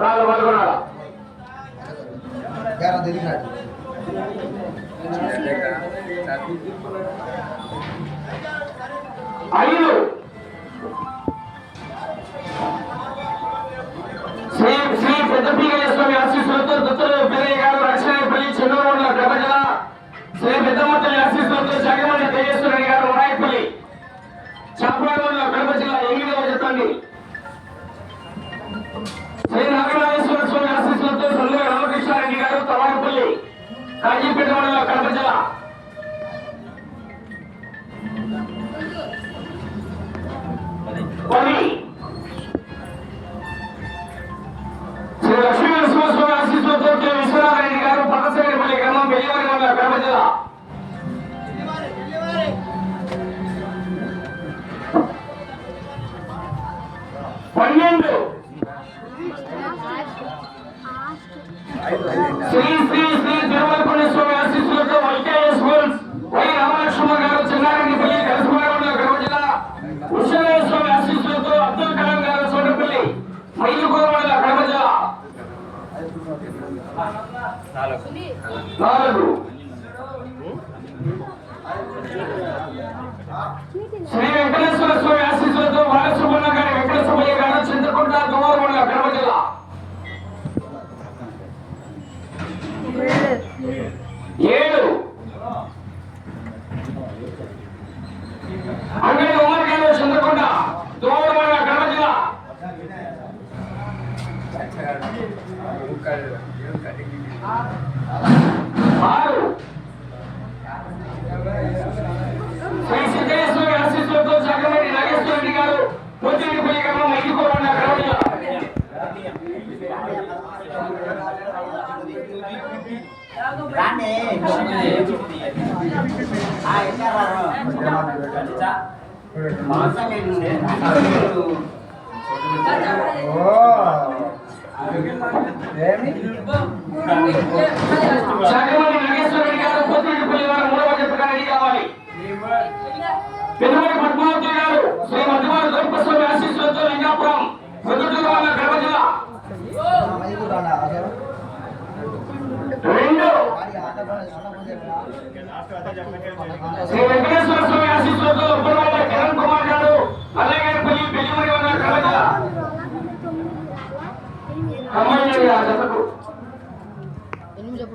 రాళ్ళు పట్టుకున్నాడా గ్యారం కాజీపేట మండలం కడప జిల్లా పది శ్రీ లక్ష్మీ నరసింహస్వామి ఆశీస్సులతో కె. విశ్వనాథరెడ్డి గారు పక్కసేపల్లి గ్రామం కడప జిల్లా పన్నెండు. శ్రీ శ్రీ శ్రీ తిరుమలపల్లి స్వామి ఆశీస్సులతో వైకేయ స్కూల్స్ వై రామలక్ష్మ గారు చెన్నారెడ్డిపల్లి కలసమారంలో కడప జిల్లా ఉషారాయ స్వామి ఆశీస్సులతో అబ్దుల్ కలాం గారు చోటపల్లి మైలుకూరు మండల కడప జిల్లా నాలుగు శ్రీ వెంకటేశ్వర స్వామి ఆశీస్సులతో బాలసుబ్రహ్మణ్య గారి వెంకటేశ్వరయ్య గారు చింతకుంట దుమారు మండల కడప జిల్లా. ఏడు. అంగడి ఉమర్ గారు చంద్రకొండ దుమారు మండల కడప జిల్లా ఆరు శ్రీ సిద్ధేశ్వరి ఆశీస్సులతో జగమణి నాగేశ్వర రెడ్డి గారు పొత్తిరెడ్డిపల్లి గ్రామం మైదుకోరన్న కడప జిల్లా రాండి ఆ, ఎట్లా రారు? మాంసం ఏంటి? ఓ ఏమి జగమణి నాగేశ్వర రెడ్డి గారు పొత్తిరెడ్డిపల్లి వారు మూడవ జతగా రెడీ కావాలి పెనుమడి పద్మావతి గారు శ్రీ మధ్యవారి గోపస్వామి ఆశీస్సులతో లింగాపురం పొద్దుటూరు వల్ల కడప జిల్లా మైకు రానా అసలు రెండు వాడి ఆట పడ- ఆట పడేదా? శ్రీ వెంకటేశ్వర స్వామి ఆశీస్సులతో ఉప్పలవాడ కిరణ్ కుమార్ గారు అల్లగారిపల్లి పెళ్ళిమడి వల్ల కడప జిల్లా అమ్మాయి ఆ జతకు వార్తల్చి. బుగ్గల రామబాబు రెడ్డి గారు ఎర్రగుంట్ల ఎర్రగుంట్ల మండలం కడప జిల్లా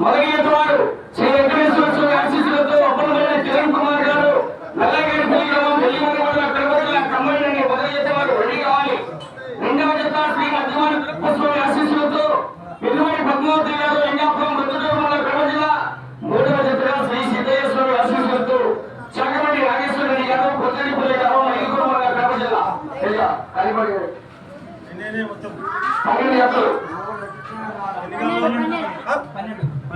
మొదలైన వారు శ్రీ వెంకటేశ్వర స్వామి ఆశీస్సులతో అప్పలమైన కిరణ్ కుమార్ గారు నల్లగేడి గ్రామం వెల్లిమూరి మండల కడపజిల్ల కమ్మడిని మొదలయ్యే వారు రెడీ కావాలి. రెండవ జత శ్రీ మధ్యమాన కృష్ణస్వామి ఆశీస్సులతో వెల్లుమడి పన్నెండు.